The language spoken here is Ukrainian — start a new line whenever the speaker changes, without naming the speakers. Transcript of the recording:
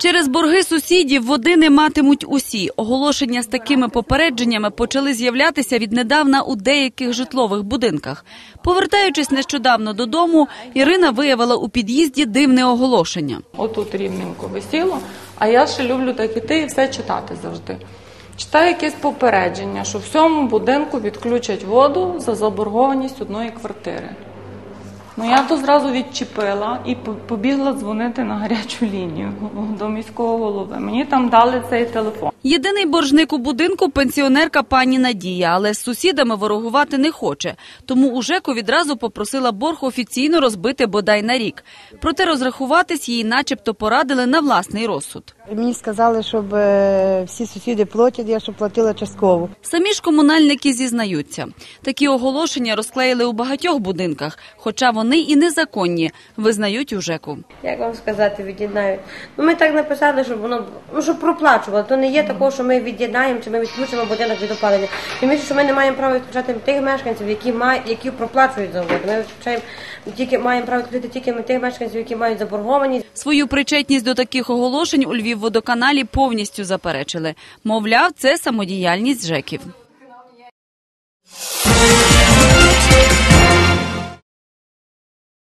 Через борги сусідів води не матимуть усі. Оголошення з такими попередженнями почали з'являтися віднедавна у деяких житлових будинках. Повертаючись нещодавно додому, Ірина виявила у під'їзді дивне оголошення.
Отут рівненько висіло, а я ще люблю так іти і все читати завжди. Читаю якесь попередження, що в цьому будинку відключать воду за заборгованість одної квартири. Ну я то зразу відчепила і побігла дзвонити на гарячу лінію до міського голови. Мені там дали цей телефон.
Єдиний боржник у будинку пенсіонерка пані Надія, але з сусідами ворогувати не хоче. Тому у ЖЕКу відразу попросила борг офіційно розбити бодай на рік. Проте розрахуватись їй начебто порадили на власний розсуд.
Мені сказали, щоб е, всі сусіди платять, я щоб платила частково.
Самі ж комунальники зізнаються. Такі оголошення розклеїли у багатьох будинках, хоча вони і незаконні, визнають у ЖЕКу.
як вам сказати, від'єднають. Ну ми так написали, щоб воно ну щоб проплачувало. То не є такого, що ми від'єднаємо чи ми відключимо будинок від опалення. Тим більше, що ми не маємо права відключати тих мешканців, які мають, які проплачують за воду. Ми відключаємо тільки маємо право відключити тільки ми тих мешканців, які мають заборгованість.
Свою причетність до таких оголошень у Львівводоканалі повністю заперечили. Мовляв, це самодіяльність ЖЕКів.